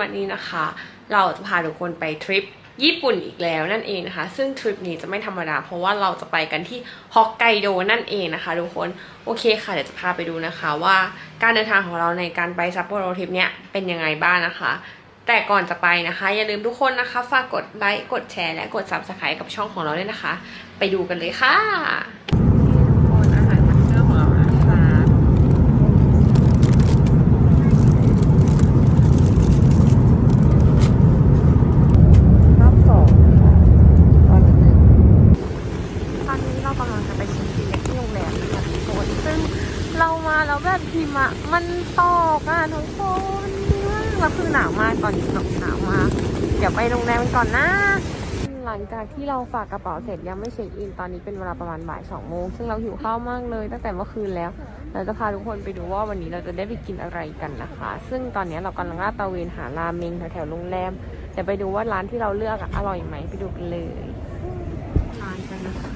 วันนี้นะคะ เราจะพาทุกคนไปทริปญี่ปุ่นอีกแล้วนั่นเองนะคะ ซึ่งทริปนี้จะไม่ธรรมดา เพราะว่าเราจะไปกันที่ฮอกไกโดนั่นเองนะคะทุกคนโอเคค่ะเดี๋ยวจะพาไปดูนะคะว่าการเดินทางของเราในการไปซัปโปโรทริปเนี้ยเป็นยังไงบ้างนะคะ แต่ก่อนจะไปนะคะ อย่าลืมทุกคนนะคะ ฝากกดไลค์กดแชร์และกด subscribe กับช่องของเราด้วยนะคะ ไปดูกันเลยค่ะทุกคนอาหารมันเครื่องของเรานะคะ รอบสองตอนหนึ่งตอนนี้เรากำลังจะไปชิมกินที่โรงแรมนะคะทุกคนซึ่งเรามาแล้วแบบหิ มันตกอะทุกคนดีมากแล้วคือหนาวมากตอนนี้หนาวมากเดี๋ยวไปโรงแรมกันก่อนนะ หลังจากที่เราฝากกระเป๋าเสร็จยังไม่เช็คอินตอนนี้เป็นเวลาประมาณบ่ายสองโมงซึ่งเราหิวข้าวมากเลย ตั้งแต่เมื่อคืนแล้ว เราจะพาทุกคนไปดูว่าวันนี้เราจะได้ไปกินอะไรกันนะคะ ซึ่งตอนนี้เรากำลังลาดตระเวนหาราเมงแถวๆโรงแรมเดี๋ยวไปดูว่าร้านที่เราเลือกออร่อยไหมไปดูกันเลยร้านกันนะคะ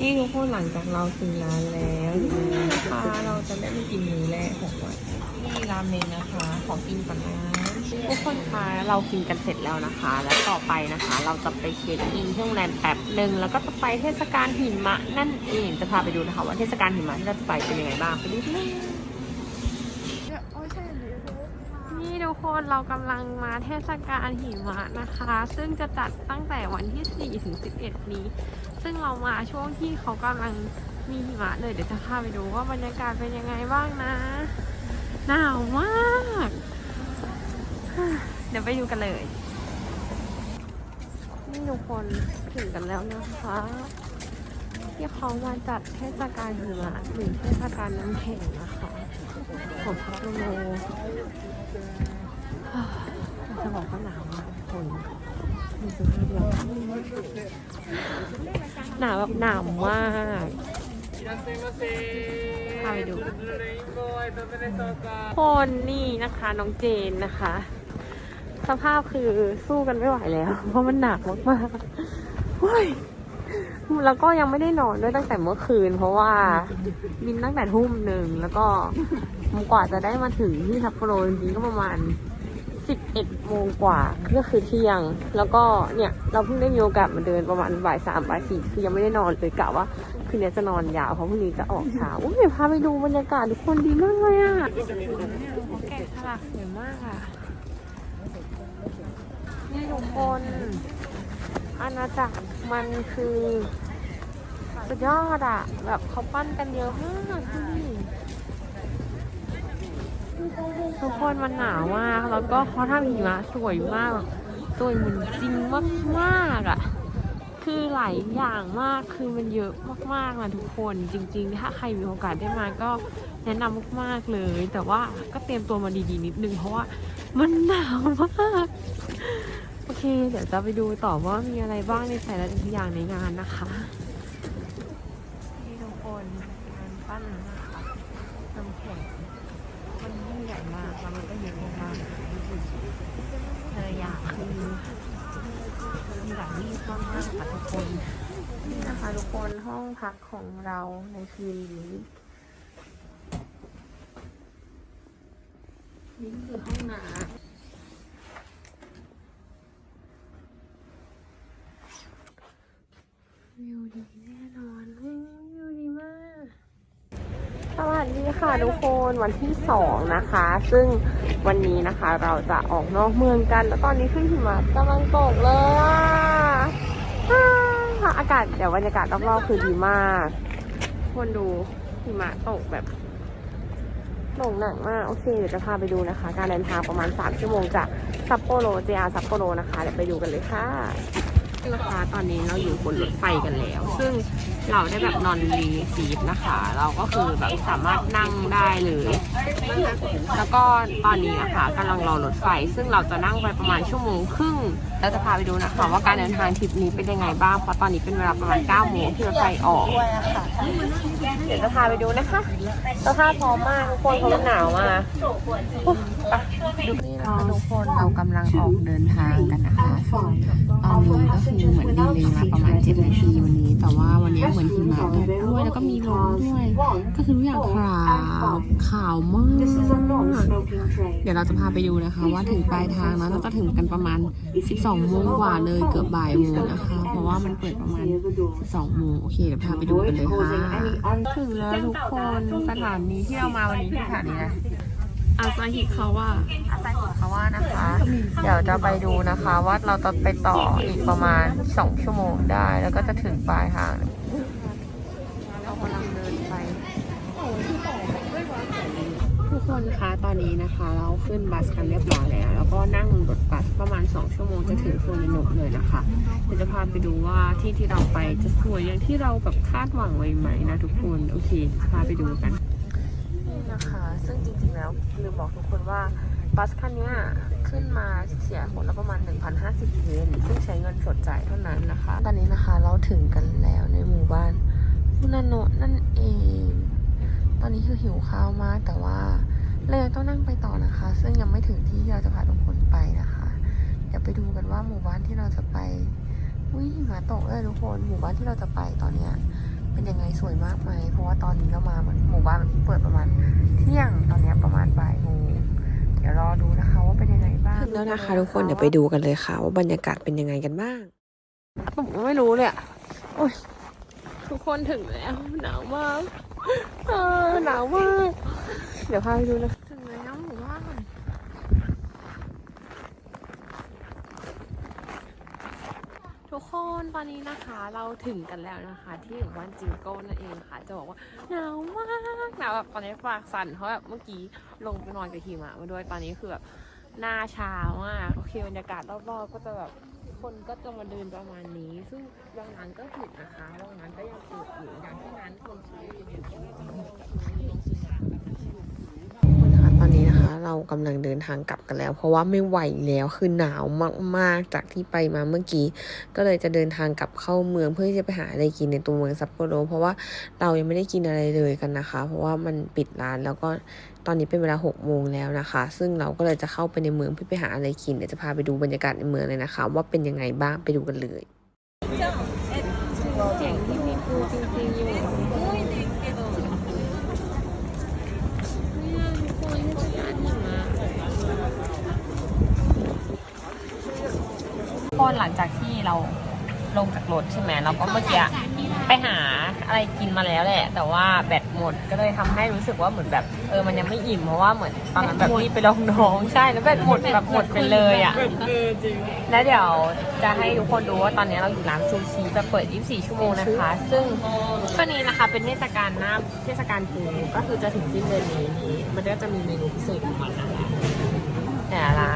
นี่ทุกคนหลังจากเราถึงร้านแล้วนะคะเราจะได้ไปกินมื้อแรกของวันนี่ราเมงนะคะ ขอกินก่อนนะทุกคนคะเรากินกันเสร็จแล้วนะคะ แล้วต่อไปนะคะ เราจะไปเช็คอินที่โรงแรมแป๊บหนึ่งแล้วก็จะไปเทศกาลหิมะนั่นเองจะพาไปดูนะคะ ว่าเทศกาลหิมะที่เราจะไปเป็นยังไงบ้างไปดูกันเลยนี่ทุก คนเรากำลังมาเทศกาลหิมะนะคะ ซึ่งจะจัดตั้งแต่วันที่ 4 ถึง 11 นี้ ซึ่งเรามาช่วงที่เขากำลังมีหิมะเลยเดี๋ยวจะพาไปดูว่าบรรยากาศเป็นยังไงบ้างนะ หนาวมาก เดี๋ยวไปดูกันเลย นี่ทุกคนถึงกันแล้วนะคะที่เขามาจัดเทศกาลหิมะหรือเทศกาลน้ำแข็งนะคะของซัปโปโรเรา จะบอกว่าหนาวมากทุกคนดูสภาพเราหนาวแบบหนาวมากพาไปดู คนนี่นะคะน้องเจนนะคะ สภาพคือสู้กันไม่ไหวแล้ว เพราะมันหนักมากๆเฮ้ยแล้วก็ยังไม่ได้นอนด้วยตั้งแต่เมื่อคืน เพราะว่าบินตั้งแต่ทุ่มหนึ่งแล้วก็กว่าจะได้มาถึงที่ซัปโปโรจริงๆก็ประมาณ 11โมงกว่าก็คือเที่ยง แล้วก็เนี่ยเราเพิ่งได้มีโอกาสมาเดินประมาณบ่ายสามบ่ายสี่คือยังไม่ได้นอนเลยกะว่าคืนนี้จะนอนยาวเพราะพรุ่งนี้จะออกเช้าอุ้ยเดี๋ยวพาไปดูบรรยากาศทุกคนดีมากเลยอะแกะสลักสวยมากอะนี่ทุกคนอาณาจักรมันคือสุดยอดอะแบบเขาปั้นกันเยอะมากที่นี่ ทุกคนมันหนาวมากแล้วก็เขาทำหิมะสวยมากสวยเหมือนจริงมากๆอะคือหลายอย่างมากคือมันเยอะมากๆนะทุกคนจริง ๆ ถ้าใครมีโอกาสได้มาก็แนะนำมากๆเลย แต่ว่าก็เตรียมตัวมาดีๆนิดนึงเพราะว่ามันหนาวมากโอเค เดี๋ยวจะไปดูต่อว่ามีอะไรบ้างในแต่ละอย่างในงานนะคะนี่ทุกคนงานปั้นนะคะน้ำแข็งมันยิ่งใหญ่มากแล้วมันก็เยอะมากๆ เลยอยากคือมีหลายที่มากค่ะทุกคนนี่นะคะทุกคนห้องพักของเราในคืนนี้นี่คือห้องน้ำวิวดีแน่นอนเฮ้ยวิวดีมาก สวัสดีค่ะทุกคนวันที่สองนะคะ ซึ่งวันนี้นะคะเราจะออกนอกเมืองกัน แล้วตอนนี้ขึ้นหิมะกำลังตกเลยอะอากาศเดี๋ยวบรรยากาศรอบๆคือดีมากคนดูหิมะตกแบบตกหนักมากโอเคเดี๋ยวจะพาไปดูนะคะ การเดินทางประมาณ 3 ชั่วโมงจากซัปโปโรเจียซัปโปโรนะคะเดี๋ยวไปดูกันเลยค่ะ นะคะตอนนี้เราอยู่บนรถไฟกันแล้ว ซึ่งเราได้แบบนอนรีซีฟนะคะ เราก็คือแบบสามารถนั่งได้เลย แล้วก็ตอนนี้นะคะกำลังรอรถไฟ ซึ่งเราจะนั่งไปประมาณชั่วโมงครึ่งเราจะพาไปดูนะคะว่าการเดินทางทริปนี้เป็นยังไงบ้าง เพราะตอนนี้เป็นเวลาประมาณ9โมงที่รถไฟออก เดี๋ยวจะพาไปดูนะคะสภาพพร้อมมากทุกคนเพราะมันหนาวมากไปดู นี่นะคะทุกคนเรากำลังออกเดินทางกันนะคะซึ่งตอนนี้ก็คือเหมือนดีเลยมาประมาณ 7 นาทีวันนี้ แต่ว่าวันนี้เหมือนหิมะตกด้วยแล้วก็มีลมด้วย ก็คือทุกอย่างขาวขาวมาก เดี๋ยวเราจะพาไปดูนะคะ ว่าถึงปลายทางนะเราจะถึงกันประมาณ 12โมงกว่าเลยเกือบบ่ายโมงนะคะ เพราะว่ามันเปิดประมาณ 12โมงโอเคเดี๋ยวพาไปดูกันเลยค่ะ ถึงแล้วทุกคนสถานีที่เรามาวันนี้คือสถานีนะ อาซาฮิคาว่าอาซาฮิคาว่านะคะ เดี๋ยวจะไปดูนะคะว่าเราจะไปต่ออีกประมาณ 2 ชั่วโมงได้ แล้วก็จะถึงปลายทางเรากำลังเดินไป ทุกคนคะตอนนี้นะคะ เราขึ้นบัสกันเรียบร้อยแล้ว แล้วก็นั่งรถบัสประมาณ 2 ชั่วโมงจะถึงโซนนุเลยนะคะเดี๋ยวจะพาไปดูว่าที่ที่เราไปจะสวยอย่างที่เราแบบคาดหวังไว้ไหมนะทุกคน โอเคจะพาไปดูกันนี่นะคะ ซึ่งจริงๆแลืมบอกทุกคนว่าบัสคันนี้ขึ้นมาเสียคนละประมาณ 1,050เยนซึ่งใช้เงินสดจ่ายเท่านั้นนะคะ ตอนนี้นะคะเราถึงกันแล้วในหมู่บ้านมุนาโนะนั่นเอง ตอนนี้คือหิวข้าวมาก แต่ว่าเรายังต้องนั่งไปต่อนะคะ ซึ่งยังไม่ถึงที่เราจะพาทุกคนไปนะคะเดี๋ยวไปดูกันว่าหมู่บ้านที่เราจะไปอุ้ยหมะตกเลยทุกคนหมู่บ้านที่เราจะไปตอนเนี้ย เป็นยังไงสวยมากไหมเพราะว่าตอนนี้เรามาเหมือนหมู่บ้านมันเพิ่งเปิดประมาณเที่ยงตอนเนี้ยประมาณบ่ายโมงเดี๋ยวรอดูนะคะว่าเป็นยังไงบ้างถึงแล้วนะคะทุกคนเดี๋ยวไปดูกันเลยค่ะว่าบรรยากาศเป็นยังไงกันบ้างผมไม่รู้เลยอะโอ้ยทุกคนถึงแล้วหนาวมากเออหนาวมากเดี๋ยวพาไปดูนะถึงแล้วหมู่บ้าน ทุกคนตอนนี้นะคะเราถึงกันแล้วนะคะ ที่หมู่บ้านจิงโก้นั่นเองค่ะ จะบอกว่าหนาวมากหนาวแบบตอนนี้ปากสั่นเพราะแบบเมื่อกี้ลงไปนอนกับหิมะมาด้วยตอนนี้คือแบบหน้าชามากโอเคบรรยากาศรอบๆก็จะแบบคนก็จะมาเดินประมาณนี้ ซึ่งบางร้านก็ปิดนะคะบางร้านก็ยังเปิดอยู่อย่างที่ร้านคนซื้ออยู่เนี่ยก็จะมีแบบ เรากำลังเดินทางกลับกันแล้ว เพราะว่าไม่ไหวแล้วคือหนาวมากๆจากที่ไปมาเมื่อกี้ ก็เลยจะเดินทางกลับเข้าเมืองเพื่อที่จะไปหาอะไรกินในตัวเมืองซัปโปโรเพราะว่าเรายังไม่ได้กินอะไรเลยกันนะคะ เพราะว่ามันปิดร้านแล้วก็ตอนนี้เป็นเวลา6โมงแล้วนะคะ ซึ่งเราก็เลยจะเข้าไปในเมืองเพื่อไปหาอะไรกินเดี๋ยวจะพาไปดูบรรยากาศในเมืองเลยนะคะ ว่าเป็นยังไงบ้างไปดูกันเลยเสียงที่มีปูจริงๆอยู่เนี่ยทุกคนที่จะการหิมะ พอหลังจากที่เราลงจากรถใช่ไหมเราก็เมื่อกี้ไปหาอะไรกินมาแล้วแหละ แต่ว่าแบตหมดก็เลยทำให้รู้สึกว่าเหมือนแบบเออมันยังไม่อิ่มเพราะว่าเหมือนตอนนั้นแบบรีบไปลองน้องใช่แล้วแบตหมดแบบหมดไปเลยอะแล้วเดี๋ยวจะให้ทุกคนดูว่าตอนนี้เราอยู่ร้านซูชิแบบเปิด 24 ชั่วโมงนะคะ ซึ่งช่วงนี้นะคะเป็นเทศกาลหน้าเทศกาลปูก็คือจะถึงสิ้นเดือนนี้มันก็จะมีเมนูพิเศษของมันนะคะแต่ละร้าน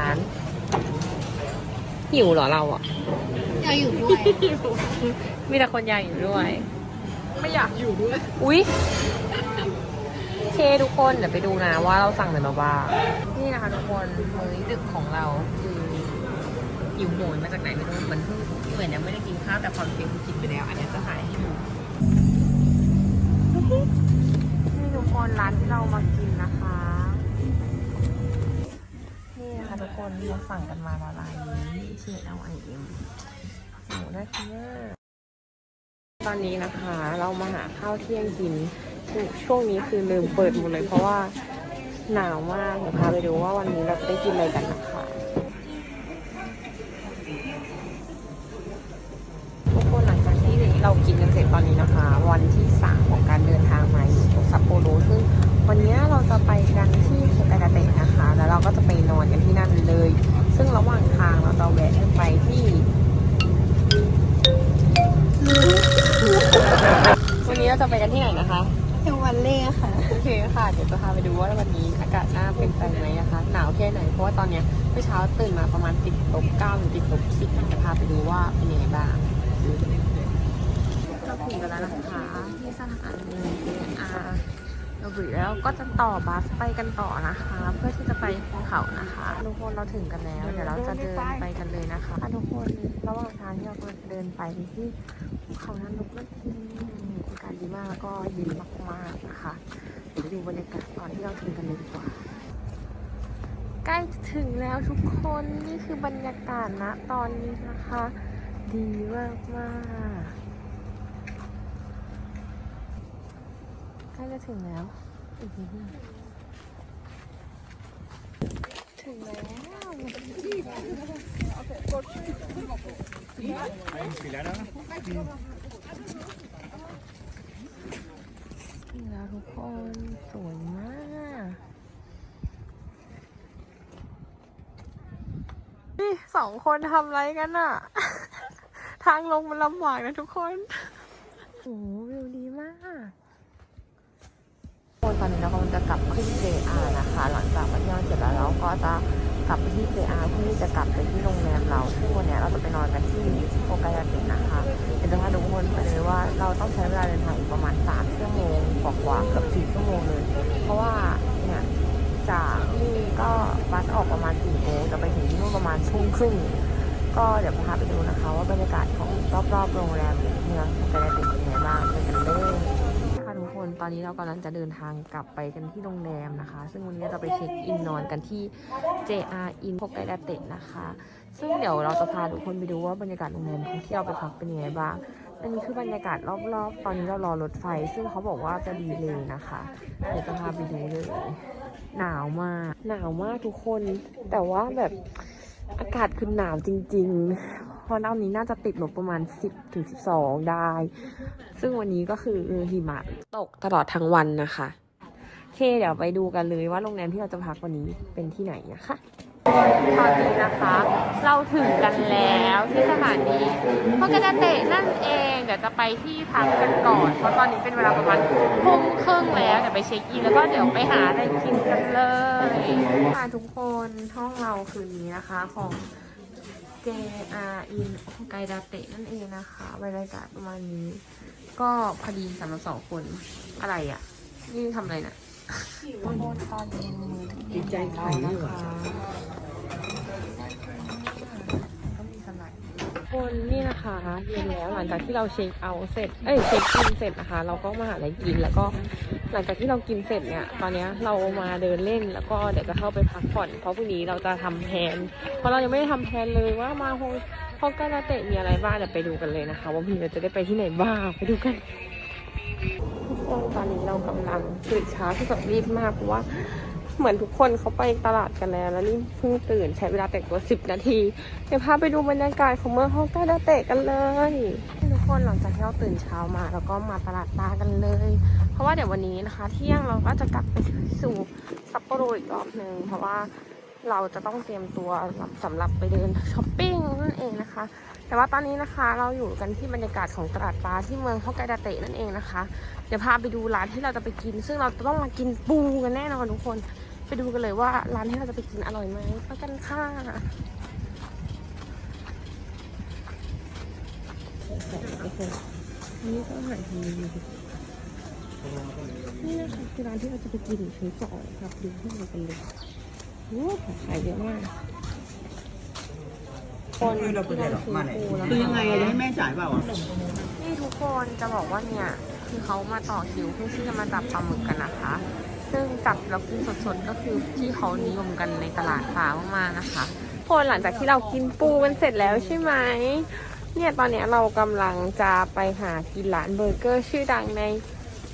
หิวเหรอเราอะ อยากอยู่ด้วย มีแต่คนอยากอยู่ด้วย ไม่อยากอยู่ด้วย อุ๊ยโอเคทุกคนเดี๋ยวไปดูนะว่าเราสั่งอะไรมาบ้าง นี่นะคะทุกคนมื้อดึกของเราคือหิวโหยมาจากไหนไม่รู้มันเพิ่งเหมือนยังไม่ได้กินข้าวแต่ความจริงคือกินไปแล้ว อันนี้จะถ่ายให้ดูนี่ทุกคนร้านที่เรามากิน คะนี่เราสั่งกันมาละลายนี้ที่ L I M โอ้น่ากินมากตอนนี้นะคะเรามาหาข้าวเที่ยงกิน ช่วงนี้คือลืมเปิดหมดเลยเพราะว่าหนาวมากเดี๋ยวพาไปดูว่าวันนี้เราจะได้กินอะไรกันนะคะทุกคนหลังจากที่เรากินกันเสร็จตอนนี้นะคะ วันที่สามของการเดินทางมาอยู่ซัปโปโรซึ่งวันนี้เราจะไปกันที่โคกาดาเตะ เราก็จะไปนอนกันที่นั่นเลย ซึ่งระหว่างทางเราจะแวะไปที่วันนี้เราจะไปกันที่ไหนนะคะเอวันเล่ค่ะ โอเคค่ะ เดี๋ยวจะพาไปดูว่าวันนี้อากาศหน้าเป็นใจไหมนะคะ หนาวแค่ไหน เพราะว่าตอนเนี้ยเมื่อเช้าตื่นมาประมาณติดลบเก้าหรือติดลบสิบจะพาไปดูว่าเป็นยังไงบ้างเราถึงกันแล้วนะคะที่สถานี JR เราบุรีแล้วก็จะต่อบัสไปกันต่อนะคะ เพื่อที่จะ ไปภูเขานะคะทุกคนเราถึงกันแล้ว เดี๋ยวเราจะเดินไปกันเลยนะคะทุกคนระหว่างทางที่เราเดินไปที่ภูเขานั้นลุกนั่นเองอากาศดีมากแล้วก็เย็นมากๆนะคะเดี๋ยวไปดูบรรยากาศตอนที่เราถึงกันเลยดีกว่า ใกล้จะถึงแล้วทุกคนนี่คือบรรยากาศณตอนนี้นะคะ ดีมากมากๆใกล้จะถึงแล้วอีกนิดนึง ถึงแล้วถึงแล้วทุกคนสวยมากนี่สองคนทำอะไรกันอะทางลงมันลำบากนะทุกคนโอ้วิวดีมาก ตอนนี้เรากำลังจะกลับขึ้น JR นะ คะ หลังจากมาเที่ยวเสร็จแล้วเราก็จะกลับไปที่ JR เพื่อที่จะกลับไปที่โรงแรมเราซึ่งวันนี้เราจะไปนอนกันที่โอกายาเตะนะคะเดี๋ยวจะพาทุกคนไปเลยว่าเราต้องใช้เวลาเดินทางอีกประมาณ3ชั่วโมงกว่าๆเกือบ4ชั่วโมงเลย เพราะว่าเนี่ยจากนี่ก็บัสออกประมาณ4โมงจะไปถึงที่นู่นประมาณทุ่มครึ่งก็เดี๋ยวพาไปดูนะคะ ว่าบรรยากาศของรอบๆโรงแรมเมืองกาลติเป็นยังไงบ้างไปกันเลย ตอนนี้เรากำลังจะเดินทางกลับไปกันที่โรงแรมนะคะ ซึ่งวันนี้เราจะไปเช็คอินนอนกันที่ JR In โ o กไดเตนะคะ ซึ่งเดี๋ยวเราจะพาทุกคนไปดูว่าบรรยากาศโรงแรมที่เราไปพักเป็นยังไงบ้างอันนี้คือบรรยากาศรอบๆ ตอนนี้เรารอรถไฟ ซึ่งเขาบอกว่าจะดีเลยนะคะ เดี๋ยวจะพาไปดูเลย หนาวมาก หนาวมากทุกคน แต่ว่าแบบอากาศคือหนาวจริง ๆ พราะตอนนี้น่าจะติดลบประมาณ 10ถึง12 ได้ ซึ่งวันนี้ก็คือหิมะตกตลอดทั้งวันนะคะเคเดี๋ยวไปดูกันเลยว่าโรงแรมที่เราจะพักวันนี้เป็นที่ไหนนะคะตอนนี้นะคะ เราถึงกันแล้วที่สถานีพกระเตะนั่นเอง เดี๋ยวจะไปที่พักกันก่อน เพราะตอนนี้เป็นเวลาประมาณทุ่มครึ่งแล้ว เดี๋ยวไปเช็คอินแล้วก็เดี๋ยวไปหาอะไรกินกันเลยค่ะทุกคนห้องเราคืนนี้นะคะของ JR in ไกดาเตะนั่นเองนะคะบรรยากาศประมาณนี้ ก็พอดีสำหรับสองคน อะไรอะ นี่ทำอะไรน่ะตอนเย็นมือจิตใจไข่ดีกว่าก็มีสไลด์ คนนี่นะคะเย็นแล้วหลังจากที่เราเช็คเอาท์เสร็จ เอ้ยเช็คอินเสร็จนะคะ เราก็มาหาอะไรกินแล้วก็หลังจากที่เรากินเสร็จเนี่ยตอนนี้เรามาเดินเล่นแล้วก็เดี๋ยวจะเข้าไปพักผ่อน เพราะพรุ่งนี้เราจะทำแผนเพราะเรายังไม่ได้ทำแผนเลยว่ามาฮฮอกกานาเตะมีอะไรบ้างเดี๋ยวไปดูกันเลยนะคะ ว่าพรุ่งนี้เราจะได้ไปที่ไหนบ้างไปดูกันทุกคนตอนนี้เรากำลังตื่นเช้าที่แบบรีบมากเพราะว่า เหมือนทุกคนเขาไปตลาดกันแล้ว แล้วนี่เพิ่งตื่นใช้เวลาแต่งตัวสิบนาที เดี๋ยวพาไปดูบรรยากาศของเมืองฮอกไกโดเตะกันเลย ทุกคนหลังจากที่เราตื่นเช้ามาแล้วก็มาตลาดปลากันเลย เพราะว่าเดี๋ยววันนี้นะคะ เที่ยงเราก็จะกลับไปสู่ซัปโปโรอีกรอบหนึ่งเพราะว่าเราจะต้องเตรียมตัวสำหรับไปเดินช้อปปิ้งนั่นเองนะคะ แต่ว่าตอนนี้นะคะเราอยู่กันที่บรรยากาศของตลาดปลาที่เมืองฮอกไกโดเตะนั่นเองนะคะ เดี๋ยวพาไปดูร้านที่เราจะไปกิน ซึ่งเราจะต้องมากินปูกันแน่นอนทุกคน ไปดูกันเลยว่าร้านที่เราจะไปกินอร่อยไหมไปกันค่ะนี่ก็อาหารทะเลนี่นะคะคือร้านที่เราจะไปกินชั้นสองครับดูที่เรากันเลยโอ้ของขายเยอะมากคนที่เราซื้อปูแล้วคือยังไงอะจะให้แม่จ่ายเปล่าอะนี่ทุกคนจะบอกว่าเนี่ย คือเขามาต่อคิวเพื่อที่จะมาจับปลาหมึกกันนะคะ ซึ่งจับแล้วกินสดๆก็คือที่เขานิยมกันในตลาดฟ้ามากๆนะคะคนหลังจากที่เรากินปูกันเสร็จแล้วใช่ไหมเนี่ยตอนนี้เรากำลังจะไปหากินร้านเบอร์เกอร์ชื่อดังใน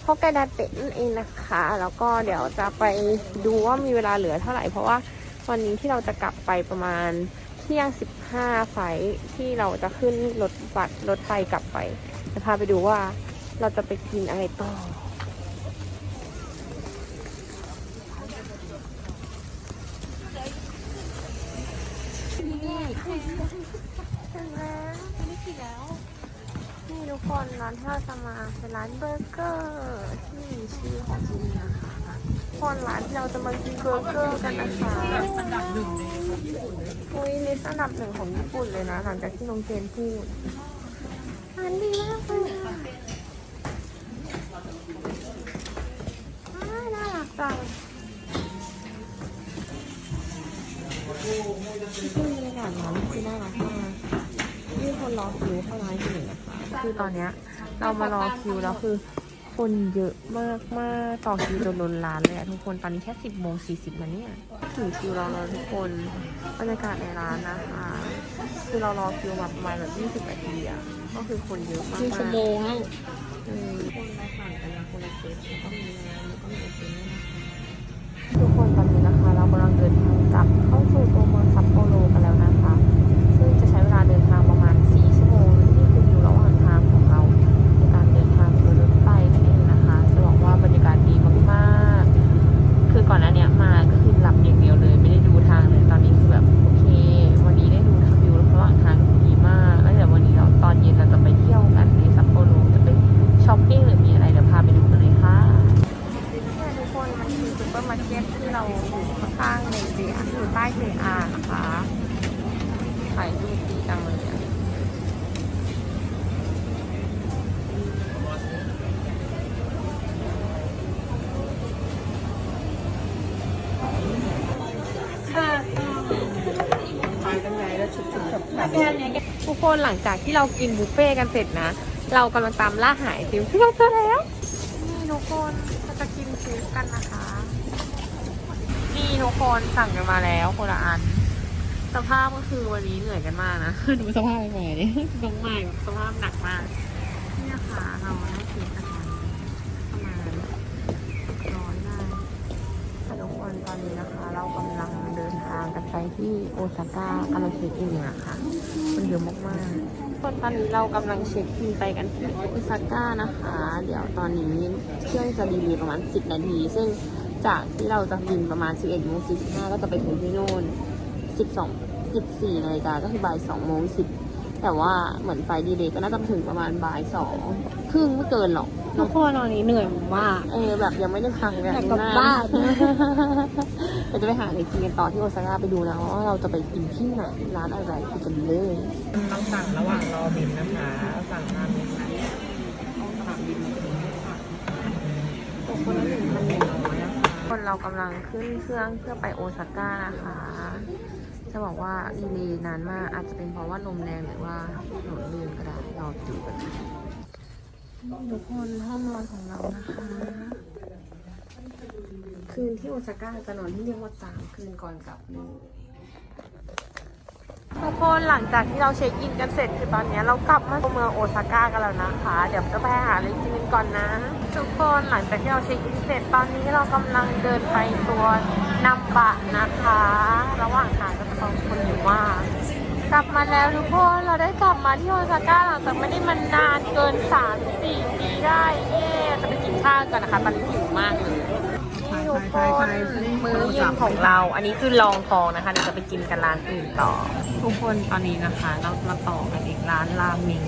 ฮอกไกดาเตะนั่นเองนะคะ แล้วก็เดี๋ยวจะไปดูว่ามีเวลาเหลือเท่าไหร่ เพราะว่าวันนี้ที่เราจะกลับไปประมาณเที่ยง 15 ไฟที่เราจะขึ้นรถบัสรถไฟกลับไป จะพาไปดูว่าเราจะไปกินอะไรต่อ นี่ถึงแล้วนี่ถึงแล้ว นี่ทุกคนร้านที่เราจะมาเป็นร้านเบอร์เกอร์ที่มีชื่อของที่นี่นะคะคนร้านที่เราจะมากินเบอร์เกอร์กันนะคะอันดับหนึ่งโอ้ยลิสต์อันดับหนึ่งของญี่ปุ่นเลยนะ หลังจากที่น้องเจนพูดร้านดีมากเลยอะน่ารักจังากาศร้านคือน่ารักมากนี่คนรอคิวเข้าร้านอยู่นะคะคือตอนเนี้ยเรามารอคิวแล้วคือ คนเยอะมากมากๆต่อคิวจนล้นร้านเลยอะทุกคนตอนนี้แค่10โมง40นะเนี่ยถึงคิวเราแล้วทุกคนบรรยากาศในร้านนะคะคือเรารอคิวมาประมาณแบบ20นาทีอะก็คือคนเยอะมากครึ่งชั่วโมงแล้วอืมคนมาสั่งกันนะคนละเซตแล้วก็มีน้ำแล้วก็มีไอติมด้วยนะคะทุกคนตอนนี้นะคะเรา กำลังเดินทางกลับเข้าสู่ตัวเมืองซัปโปโรกันแล้วนะคะ ซึ่งจะใช้เวลาเดินทางประมาณ 4 ชั่วโมงนี่คืออยู่ระหว่างทางของเรา ในการเดินทางโดยรถไฟนั่นเองนะคะ จะบอกว่าบรรยากาศดีมากๆ คือก่อนหน้าเนี้ยมาก็คือหลับอย่างเดียวเลย ไม่ได้ดูทางเลย ตอนนี้คือแบบโอเค วันนี้ได้ดูทางวิวระหว่างทางดีมาก แล้วเดี๋ยววันนี้เราตอนเย็นเราจะไปเที่ยวกันในซัปโปโรจะไปช้อปปิ้งหรือมีอะไรเดี๋ยวพาไปดูกันเลยค่ะเนี่ยทุกคนมันคือซูเปอร์มาร์เก็ตที่เราอยู่ข้างๆในเจียอยู่ใต้เจียนะคะขายดีดีจังเลยอะ ทุกคนห ลังจากที่เรากินบุฟเฟ่ต์กันเสร็จนะ เรากำลังตามล่าหาไอติมที่เราเจอแล้ว นี่ทุกคนเราจะกินเค้กกันนะคะ นี่ทุกคนสั่งกันมาแล้วคนละอัน สภาพก็คือวันนี้เหนื่อยกันมากนะ ดูสภาพไปไหนนี่น้องใหม่สภาพหนักมากนี่นะคะเราได้เค้กกันมาประมาณร้อยได้ ค่ะทุกคนตอนนี้นะคะ เรากำลังเดินทางกันไปที่โอซาก้ากำลังเช็คอินอยู่นะคะมันเยอะมากๆตอนนี้เรากำลังเช็คอินไปกันที่โอซาก้านะคะ เดี๋ยวตอนนี้เครื่องจะดีเลยประมาณ 10 นาที ซึ่งจากที่เราจะบินประมาณ 11โมง45ก็จะไปถึงที่นู่น12 14นาฬิกาก็คือบ่าย2โมง10 แต่ว่าเหมือนไฟดีเลยก็น่าจะถึงประมาณบ่าย2ครึ่งไม่เกินหรอกทุกคนตอนนี้เหนื่อยมาก เออแบบยังไม่ได้พังเลยอยากกลับบ้านเราจะไปหาอะไรกินกันต่อที่โอซาก้าไปดูนะว่าเราจะไปกินที่ไหนร้านอะไรกินกันเลยต้องสั่งระหว่างรอบินนะคะสั่งราเมงนะต้องสนามบินมาถึงตกคนละหนึ่งพันหนึ่งร้อยนะคะคนเรากำลังขึ้นเครื่องเพื่อไปโอซาก้านะคะ จะบอกว่าดีเลย์นานมาก อาจจะเป็นเพราะว่าลมแรงหรือว่าถนนลื่นก็ได้รอดูกันค่ะทุกคนห้องนอนของเรานะคะ คืนที่โอซาก้าจะนอนที่เรียกว่าสามคืนก่อนกลับเลยทุกคนหลังจากที่เราเช็คอินกันเสร็จคือตอนนี้เรากลับมาเมืองโอซาก้ากันแล้วนะคะ เดี๋ยวจะไปหาอะไรกินกันก่อนนะ ทุกคนหลังจากที่เราเช็คอินเสร็จตอนนี้เรากำลังเดินไปตัวนัมบะนะคะ ระหว่างทางก็ จะต้องคนอยู่มากกลับมาแล้วทุกคนเราได้กลับมาที่โอซาก้าหลังจากไม่ได้มานานเกินสามสี่ปีได้เย่จะไปกินข้าวกันนะคะตอนนี้หิวมากเลยทุกคนมื้อเย็นของเรา อันนี้คือลองทองนะคะเดี๋ยวจะไปกินกันร้านอื่นต่อ ทุกคนตอนนี้นะคะ เรามาต่อกันอีกร้านราเมง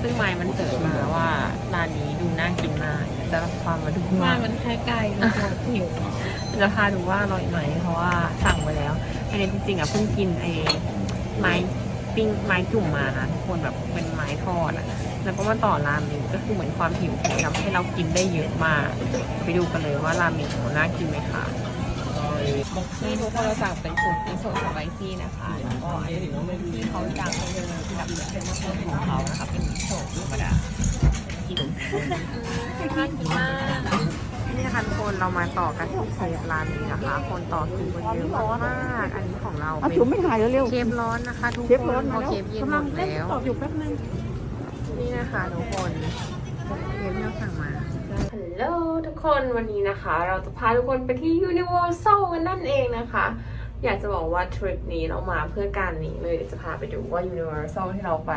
ซึ่งไมมันเสิร์ฟมาว่าร้านนี้ดูน่ากินมากจะพามาดูบ้าว่านมันแค่ไกลนะหิวจะพาดูว่าอร่อยไหมเพราะว่าสั่งไปแล้ว อันนี้จริงๆอะเพิ่งกินไอ้ไม้ปิ้งไม้จุ่มมานะทุกคนแบบเป็นไม้ทอดอะ แล้วก็มาต่อรามเมงก็คือเหมือนความหิวทำให้เรากินได้เยอะมาก ไปดูกันเลยว่ารามเมงของเราน่ากินไหมคะนี่ทุกคนเราสั่งเป็นสูตรมิโซะสไปซี่นะคะแล้วก็อันนี้ที่เขาจังเป็นที่แบบเป็นสูตรของเขานะคะเป็นมิโซะธรรมดากินน่ากินมาก นี่นะคะทุกคนเรามาต่อกันที่เคฟร้านนี้นะคะ คนต่อคิวกันเยอะมากๆอันนี้ของเราเอาเป็นจุ๋มไม่ถ่ายเร็วเคฟร้อนนะคะ ทุกๆเชฟคร้อนนพมาอแล้วเคฟเย็นหมกำลังดเล่นแล้ว ตอบอยู่แป๊บนึง นี่นะคะทุกคนเทปที่เราสั่งมา ฮัลโหลทุกคนวันนี้นะคะ เราจะพาทุกคนไปที่ Universal กันนั่นเองนะคะ อยากจะบอกว่าทริปนี้เรามาเพื่อการนี้เลยเดี๋ยวจะพาไปดูว่า Universal ที่เราไป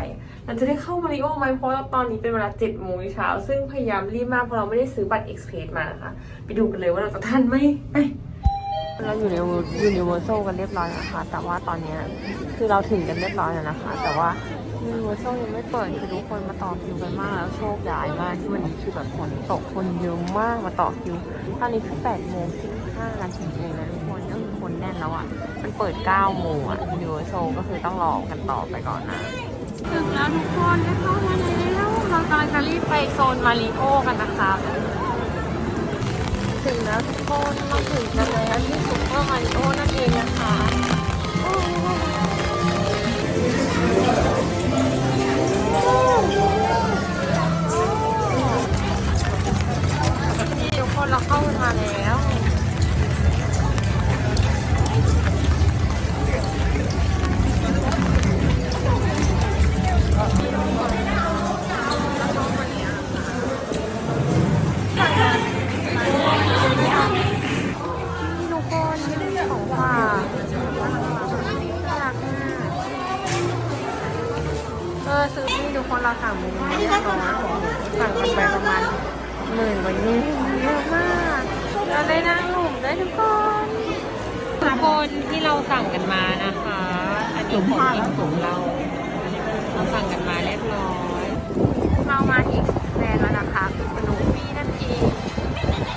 เราจะได้เข้ามาริโอไหมเพราะว่าตอนนี้เป็นเวลา7โมงเช้า ซึ่งพยายามรีบมากเพราะเราไม่ได้ซื้อบัตร Express มานะคะ ไปดูกันเลยว่าเราจะทันไหมไปเราอยู่ใน Universal กันเรียบร้อยนะคะ แต่ว่าตอนนี้คือเราถึงกันเรียบร้อยแล้วนะคะ แต่ว่ายูนิเวอร์แซลยังไม่เปิดคือทุกคนมาต่อคิวกันมากแล้วโชคดีมากที่วันนี้คือแบบฝนตกคนเยอะมากมาต่อคิว ตอนนี้คือ8โมง15นาทีเองนะ แน่นแล้วอะ มันเปิด9โมงอะยูนิวอร์แซก็คือต้องรอกันต่อไปก่อนนะ ถึงแล้วทุกคนได้เข้ามาแล้ว เรากำลังจะรีบไปโซนมาริโอกันนะคะ ถึงแล้วทุกคน เราถึงกันแล้วที่ซุปเปอร์มาริโอนั่นเองนะคะ ทุกคนที่เราสั่งกันมานะคะ อันนี้ของกินของเรา เราสั่งกันมาเรียบร้อย เรามาอีกแบรนด์แล้วนะคะคือสนุกปี้นั่นเอง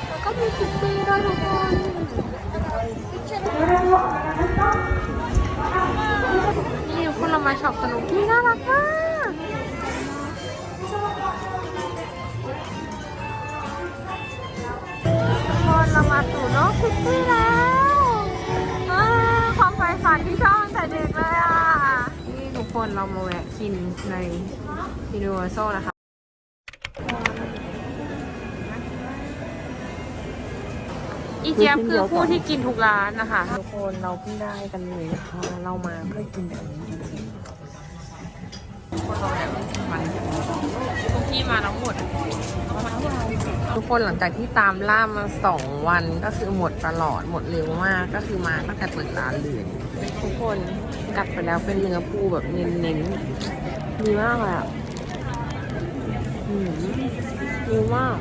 แล้วก็มีคิตตี้ด้วยทุกคนนี่ทุกคนเรามาช็อปสนุกปี้น่ารักมากทุกคนเรามาสู่โลกคิตตี้แล้ว ฝ่ฝันที่ชอบตั้งแต่เด็กเลยอะ นี่ทุกคนเรามาแวะกินใน Universal นะคะอีเจี๊ยบคือผู้ที่กินทุกร้านนะคะ ทุกคนเราเพิ่งได้กันเลยนะคะเรามาเพื่อกินแบบนี้จริงๆ คนเราแบบมันพวกพี่มาทั้งหมดทุกคนหลังจากที่ตามล่ามาสองวันก็คือหมดตลอดหมดเร็วมากก็คือมาตั้งแต่เปิดร้านเลยทุกคนกัดไปแล้วเป็นเนื้อปูแบบเน้นๆดีมากเลยอะอืมดีมาก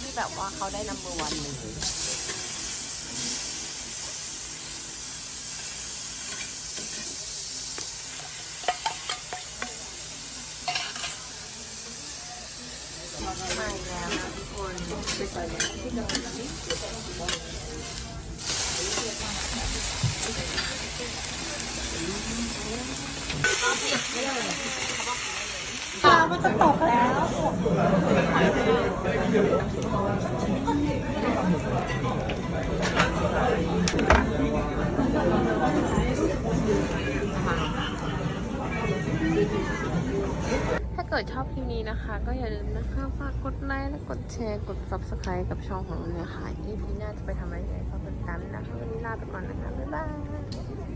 ที่แบบว่าเขาได้นัมเบอร์วันเลย มาอีกแล้วนะทุกคนไปใส่ที่เดิมถ้าเกิดชอบคลิปนี้นะคะ ก็อย่าลืมนะคะฝากกดไลค์และกดแชร์กด subscribe กับช่องของเราเนี่ยค่ะ EP หน้าจะไปทำอะไรก็ติดตามนะคะ วันนี้ลาไปก่อนนะคะ บ๊ายบาย